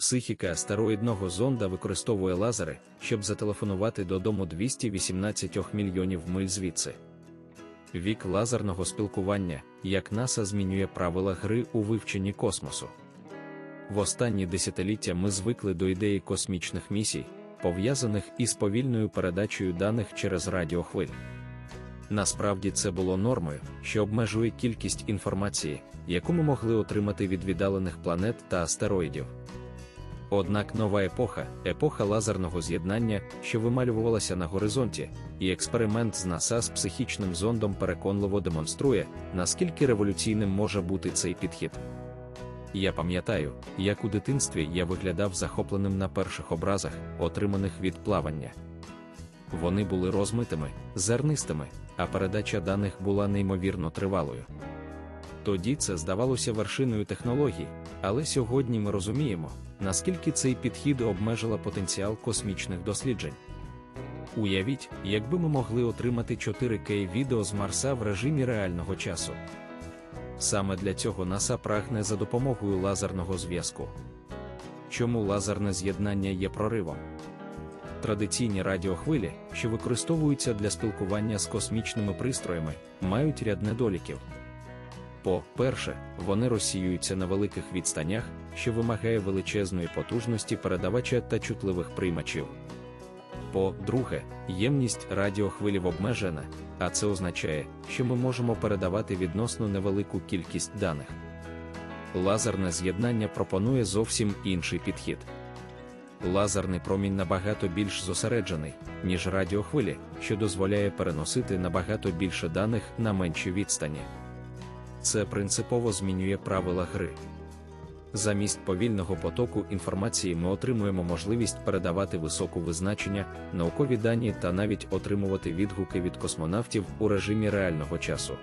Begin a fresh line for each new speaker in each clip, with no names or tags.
Психіка астероїдного зонда використовує лазери, щоб зателефонувати додому 218 мільйонів миль звідси. Вік лазерного спілкування, як НАСА змінює правила гри у вивченні космосу. В останні десятиліття ми звикли до ідеї космічних місій, пов'язаних із повільною передачею даних через радіохвиль. Насправді це було нормою, що обмежує кількість інформації, яку ми могли отримати від віддалених планет та астероїдів. Однак нова епоха, епоха лазерного з'єднання, що вималювалася на горизонті, і експеримент з НАСА з психічним зондом переконливо демонструє, наскільки революційним може бути цей підхід. Я пам'ятаю, як у дитинстві я виглядав захопленим на перших образах, отриманих від плавання. Вони були розмитими, зернистими, а передача даних була неймовірно тривалою. Тоді це здавалося вершиною технологій, але сьогодні ми розуміємо, наскільки цей підхід обмежила потенціал космічних досліджень. Уявіть, якби ми могли отримати 4К відео з Марса в режимі реального часу. Саме для цього НАСА прагне за допомогою лазерного зв'язку. Чому лазерне з'єднання є проривом? Традиційні радіохвилі, що використовуються для спілкування з космічними пристроями, мають ряд недоліків. По-перше, вони розсіюються на великих відстанях, що вимагає величезної потужності передавача та чутливих приймачів. По-друге, ємність радіохвилів обмежена, а це означає, що ми можемо передавати відносно невелику кількість даних. Лазерне з'єднання пропонує зовсім інший підхід. Лазерний промінь набагато більш зосереджений, ніж радіохвилі, що дозволяє переносити набагато більше даних на менші відстані. Це принципово змінює правила гри. Замість повільного потоку інформації ми отримуємо можливість передавати високу визначення, наукові дані та навіть отримувати відгуки від космонавтів у режимі реального часу.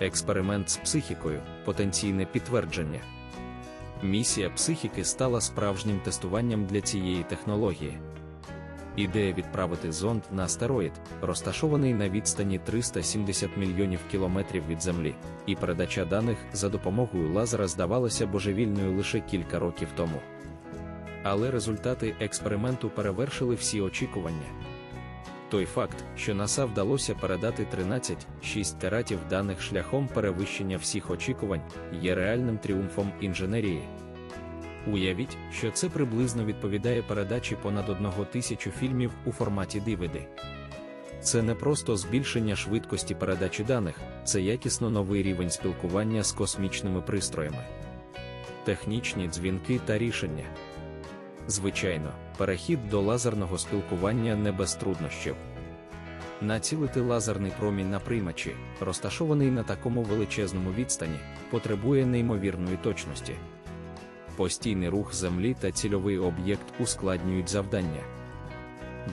Експеримент з психікою потенційне підтвердження. Місія психіки стала справжнім тестуванням для цієї технології. Ідея відправити зонд на астероїд, розташований на відстані 370 мільйонів кілометрів від Землі, і передача даних за допомогою лазера здавалася божевільною лише кілька років тому. Але результати експерименту перевершили всі очікування. Той факт, що НАСА вдалося передати 13,6 тератів даних шляхом перевищення всіх очікувань, є реальним тріумфом інженерії. Уявіть, що це приблизно відповідає передачі понад одного тисячу фільмів у форматі DVD. Це не просто збільшення швидкості передачі даних, це якісно новий рівень спілкування з космічними пристроями, технічні дзвінки та рішення. Звичайно, перехід до лазерного спілкування не без труднощів. Націлити лазерний промінь на приймачі, розташований на такому величезному відстані, потребує неймовірної точності постійний рух землі та цільовий об'єкт ускладнюють завдання.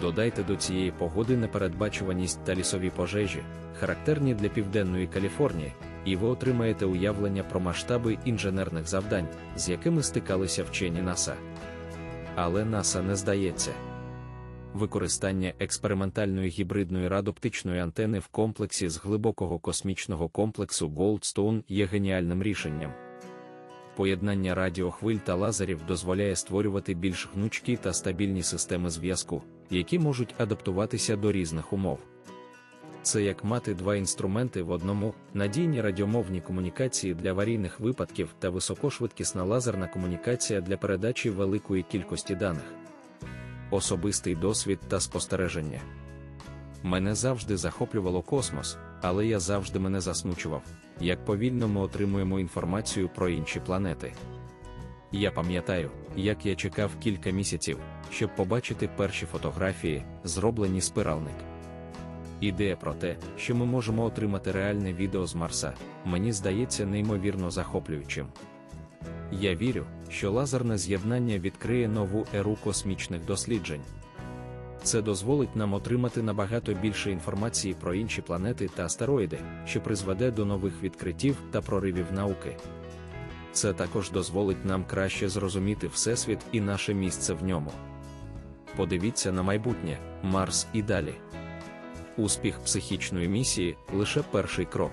Додайте до цієї погоди непередбачуваність та лісові пожежі, характерні для південної Каліфорнії, і ви отримаєте уявлення про масштаби інженерних завдань, з якими стикалися вчені НАСА. Але НАСА не здається. Використання експериментальної гібридної радоптичної антени в комплексі з глибокого космічного комплексу Goldstone є геніальним рішенням поєднання радіохвиль та лазерів дозволяє створювати більш гнучкі та стабільні системи зв'язку, які можуть адаптуватися до різних умов. Це як мати два інструменти в одному, надійні радіомовні комунікації для аварійних випадків та високошвидкісна лазерна комунікація для передачі великої кількості даних, особистий досвід та спостереження. Мене завжди захоплювало космос, але я завжди мене засмучував, як повільно ми отримуємо інформацію про інші планети. Я пам'ятаю, як я чекав кілька місяців, щоб побачити перші фотографії, зроблені спиралник. Ідея про те, що ми можемо отримати реальне відео з Марса, мені здається неймовірно захоплюючим. Я вірю, що лазерне з'єднання відкриє нову еру космічних досліджень. Це дозволить нам отримати набагато більше інформації про інші планети та астероїди, що призведе до нових відкриттів та проривів науки. Це також дозволить нам краще зрозуміти Всесвіт і наше місце в ньому. Подивіться на майбутнє, Марс і далі. Успіх психічної місії лише перший крок.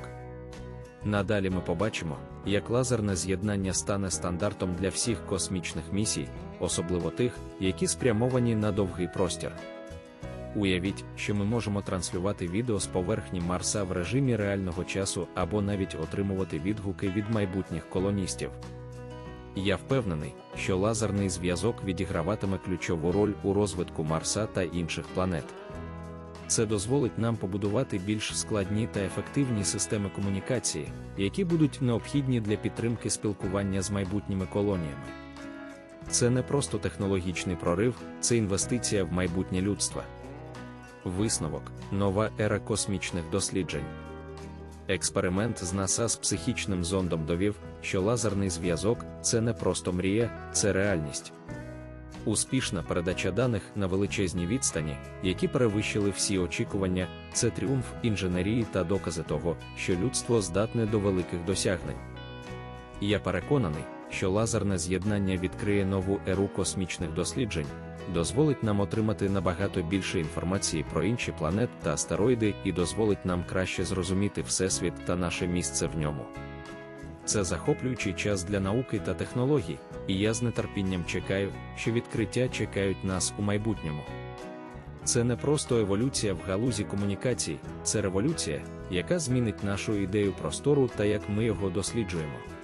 Надалі ми побачимо, як лазерне з'єднання стане стандартом для всіх космічних місій, особливо тих, які спрямовані на довгий простір. Уявіть, що ми можемо транслювати відео з поверхні Марса в режимі реального часу або навіть отримувати відгуки від майбутніх колоністів. Я впевнений, що лазерний зв'язок відіграватиме ключову роль у розвитку Марса та інших планет. Це дозволить нам побудувати більш складні та ефективні системи комунікації, які будуть необхідні для підтримки спілкування з майбутніми колоніями. Це не просто технологічний прорив, це інвестиція в майбутнє людства. Висновок нова ера космічних досліджень. Експеримент з НАСА з психічним зондом довів, що лазерний зв'язок це не просто мрія, це реальність. Успішна передача даних на величезній відстані, які перевищили всі очікування, це тріумф інженерії та докази того, що людство здатне до великих досягнень. Я переконаний, що лазерне з'єднання відкриє нову еру космічних досліджень, дозволить нам отримати набагато більше інформації про інші планети та астероїди і дозволить нам краще зрозуміти Всесвіт та наше місце в ньому. Це захоплюючий час для науки та технологій, і я з нетерпінням чекаю, що відкриття чекають нас у майбутньому. Це не просто еволюція в галузі комунікацій, це революція, яка змінить нашу ідею простору та як ми його досліджуємо.